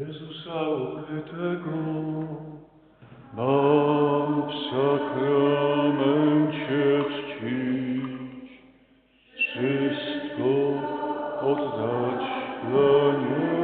Jezusa ukrytego mam w sakramencie czcić, wszystko oddać dla Niego.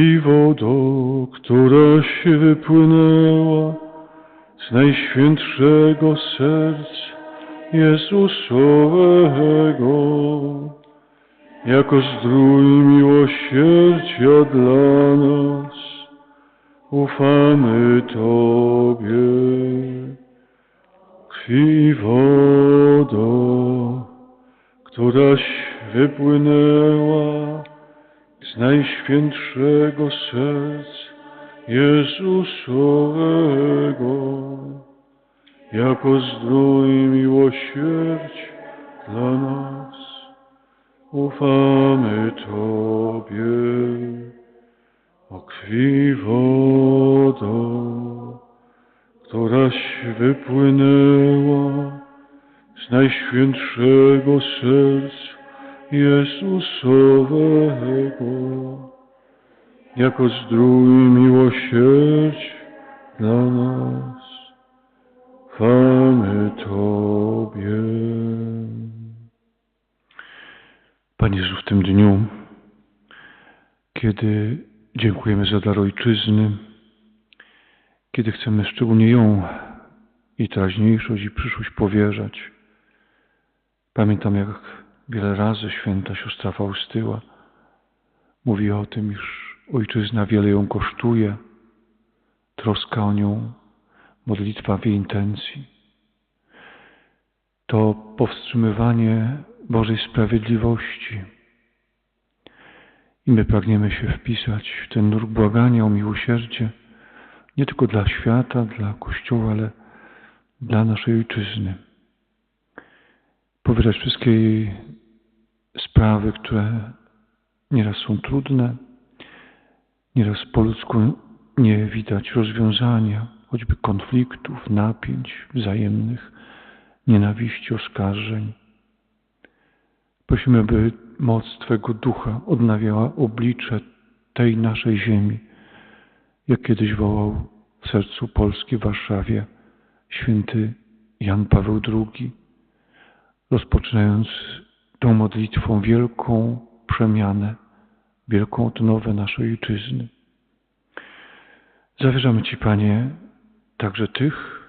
O krwi wodo, któraś wypłynęła z najświętszego serca Jezusowego, jako zdrój miłosierdzia dla nas ufamy Tobie. Krwi wodo, któraś wypłynęła z najświętszego serca Jezusowego, jako zdrój miłosierdzia dla nas ufamy Tobie. O krwi wodo, któraś wypłynęła z najświętszego serca Jezusowego, jako zdrój miłosierdzia dla nas. Chwamy Tobie. Panie Jezu, w tym dniu, kiedy dziękujemy za dar Ojczyzny, kiedy chcemy szczególnie ją i teraźniejszość i przyszłość powierzać. Pamiętam, jak wiele razy święta siostra Faustyła mówi o tym, iż Ojczyzna wiele ją kosztuje, troska o nią, modlitwa w jej intencji. To powstrzymywanie Bożej sprawiedliwości. I my pragniemy się wpisać w ten nurt błagania o miłosierdzie, nie tylko dla świata, dla Kościoła, ale dla naszej Ojczyzny. Powierzać wszystkie jej sprawy, które nieraz są trudne, nieraz po ludzku nie widać rozwiązania, choćby konfliktów, napięć wzajemnych, nienawiści, oskarżeń. Prosimy, by moc Twego Ducha odnawiała oblicze tej naszej ziemi, jak kiedyś wołał w sercu Polski, w Warszawie, święty Jan Paweł II, rozpoczynając tą modlitwą wielką przemianę, wielką odnowę naszej ojczyzny. Zawierzamy Ci, Panie, także tych,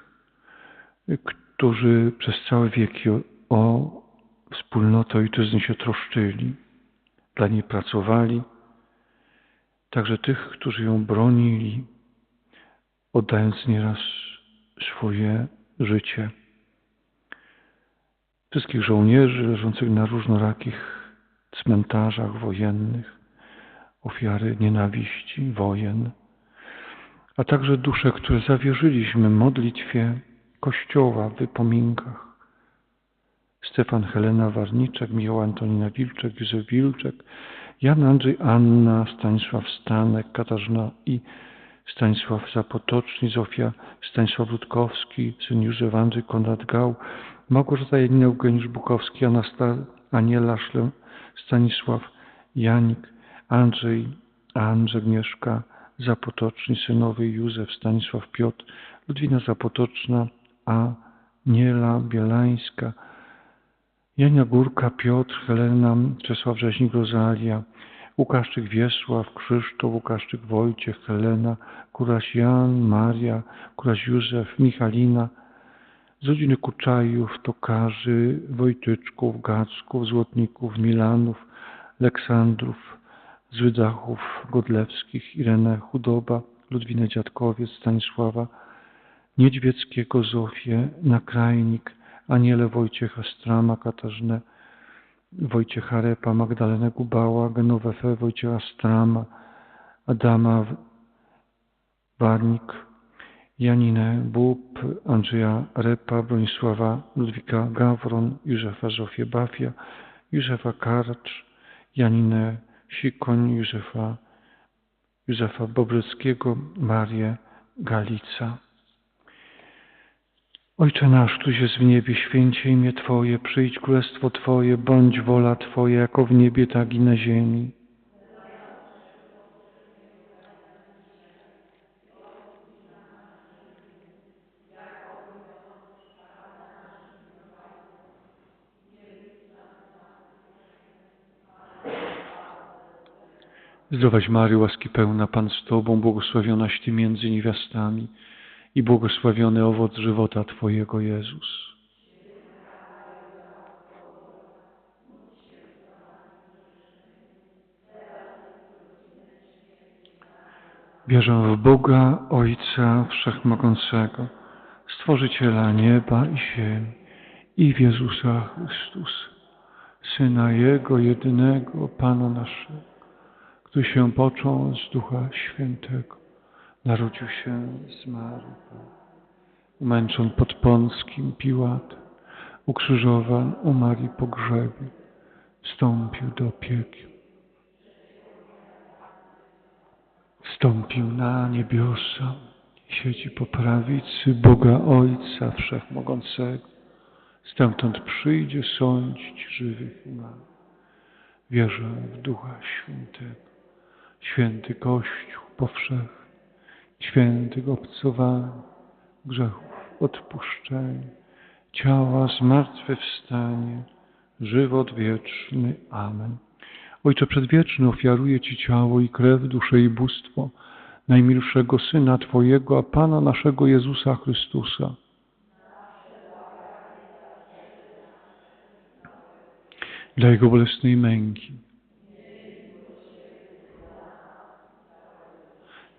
którzy przez całe wieki o, wspólnotę ojczyzny się troszczyli, dla niej pracowali, także tych, którzy ją bronili, oddając nieraz swoje życie. Wszystkich żołnierzy leżących na różnorakich cmentarzach wojennych, ofiary nienawiści, wojen, a także dusze, które zawierzyliśmy modlitwie Kościoła w wypominkach. Stefan Helena Warniczek, Michał Antonina Wilczek, Józef Wilczek, Jan Andrzej Anna, Stanisław Stanek, Katarzyna i Stanisław Zapotoczni, Zofia Stanisław Rutkowski, syn Józef Andrzej Konrad Gał, Małgorzata Janina Eugeniusz Bukowski, Anasta, Aniela Szlem, Stanisław Janik, Andrzej, Andrzej Mieszka, Zapotoczni, synowy Józef, Stanisław Piotr, Ludwina Zapotoczna, Aniela Bielańska, Jania Górka, Piotr, Helena, Czesław Rzeźnik, Rozalia, Łukaszczyk Wiesław, Krzysztof, Łukaszczyk Wojciech, Helena, Kuraś Jan, Maria, Kuraś Józef, Michalina, z rodziny Kuczajów, Tokarzy, Wojtyczków, Gacków, Złotników, Milanów, Aleksandrów, Złydachów, Godlewskich, Irenę Chudoba, Ludwinę Dziadkowiec, Stanisława, Niedźwieckiego, Zofię, Nakrajnik, Aniele Wojciecha Strama, Katarzynę Wojciecha Repa, Magdalenę Gubała, Genowefę Wojciecha Strama, Adama Warnik, Janinę Bób, Andrzeja Repa, Bronisława Ludwika Gawron, Józefa Zofię Bafia, Józefa Karcz, Janinę Sikoń, Józefa, Józefa Bobryckiego, Marię Galica. Ojcze nasz, Któryś jest w niebie, święcie imię Twoje, przyjdź królestwo Twoje, bądź wola Twoja, jako w niebie, tak i na ziemi. Zdrowaś Maryjo, łaski pełna, Pan z Tobą, błogosławionaś Ty między niewiastami i błogosławiony owoc żywota Twojego, Jezus. Wierzę w Boga, Ojca Wszechmogącego, Stworzyciela nieba i ziemi i w Jezusa Chrystusa, Syna Jego jedynego, Pana naszego, który się począł z Ducha Świętego, narodził się z Marii, pod Pąckim Piłatem, ukrzyżowan, umarł i pogrzebił, wstąpił do piekieł. Wstąpił na niebiosa, siedzi po prawicy Boga Ojca Wszechmogącego. Stamtąd przyjdzie sądzić żywych i. Wierzę w Ducha Świętego, święty Kościół powszechny, świętych obcowania, grzechów odpuszczenia, ciała zmartwychwstanie, żywot wieczny. Amen. Ojcze Przedwieczny, ofiaruję Ci ciało i krew, duszę i bóstwo najmilszego Syna Twojego, a Pana naszego Jezusa Chrystusa. Dla Jego bolesnej męki.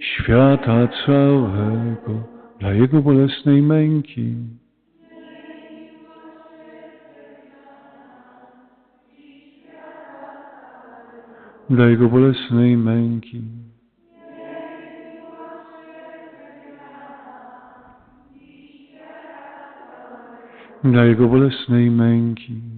świata całego, dla Jego bolesnej męki. Dla Jego bolesnej męki. Dla Jego bolesnej męki.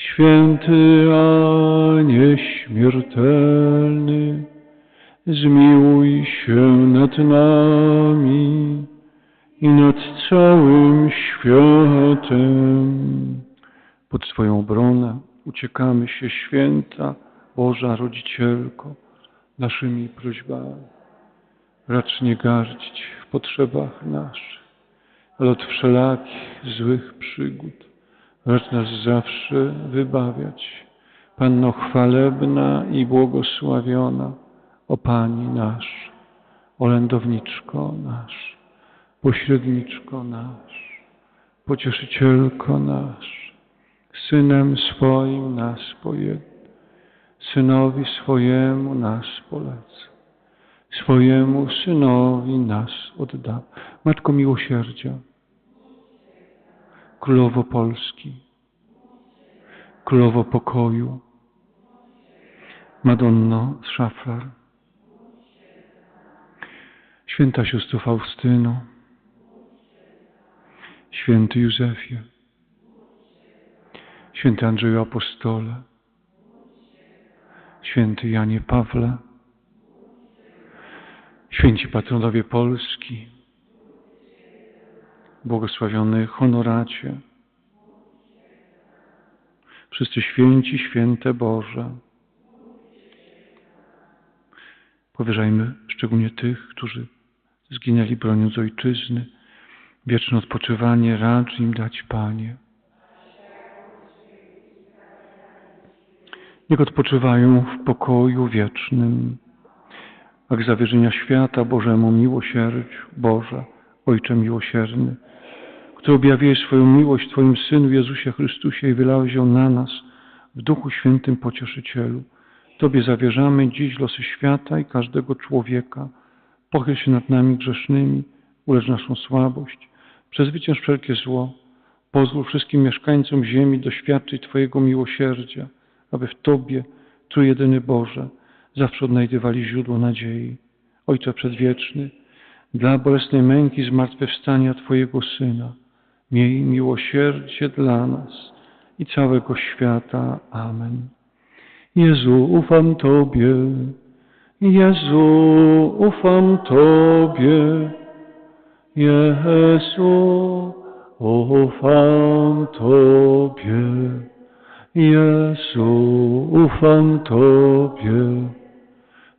święty a nieśmiertelny, zmiłuj się nad nami i nad całym światem. Pod Twoją obronę uciekamy się, święta Boża Rodzicielko, naszymi prośbami. Racz nie gardzić w potrzebach naszych, ale od wszelakich złych przygód racz nas zawsze wybawiać. Panno chwalebna i błogosławiona, o Pani nasz, orędowniczko nasz, pośredniczko nasz, pocieszycielko nasz, Synem swoim nas pojednaj, Synowi swojemu nas polecę, swojemu Synowi nas odda. Matko Miłosierdzia, Królowo Polski, Królowo Pokoju, Madonno z Szaflar, Święta Siostro Faustyno, Święty Józefie, Święty Andrzeju Apostole, Święty Janie Pawle, Święci Patronowie Polski, błogosławiony Honoracie, wszyscy święci, święte Boże. Powierzajmy szczególnie tych, którzy zginęli broniąc Ojczyzny, wieczne odpoczywanie racz im dać, Panie. Niech odpoczywają w pokoju wiecznym, jak zawierzenia świata Bożemu miłosierdziu, Boże, Ojcze miłosierny, który objawiłeś swoją miłość Twoim Synu Jezusie Chrystusie i wylałeś ją na nas w Duchu Świętym Pocieszycielu. Tobie zawierzamy dziś losy świata i każdego człowieka. Pochyl się nad nami grzesznymi, ulecz naszą słabość, przezwycięż wszelkie zło. Pozwól wszystkim mieszkańcom ziemi doświadczyć Twojego miłosierdzia, aby w Tobie, Trójjedyny Boże, zawsze odnajdywali źródło nadziei. Ojcze Przedwieczny, dla bolesnej męki zmartwychwstania Twojego Syna, miej miłosierdzie dla nas i całego świata. Amen. Jezu, ufam Tobie, Jezu, ufam Tobie, Jezu, ufam Tobie, Jezu, ufam Tobie,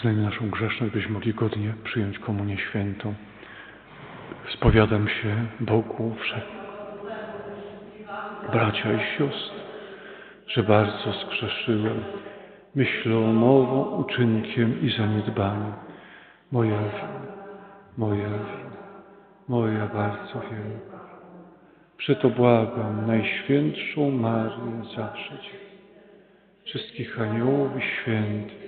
Uznajmy naszą grzeszność, byśmy mogli godnie przyjąć Komunię Świętą. Spowiadam się Bogu wszelkim. Bracia i siostry, że bardzo zgrzeszyłem myślą, mową, uczynkiem i zaniedbaniem. Moja wina, moja wina, moja bardzo wielka. Przeto błagam Najświętszą Marię zawsze wszystkich aniołów i świętych,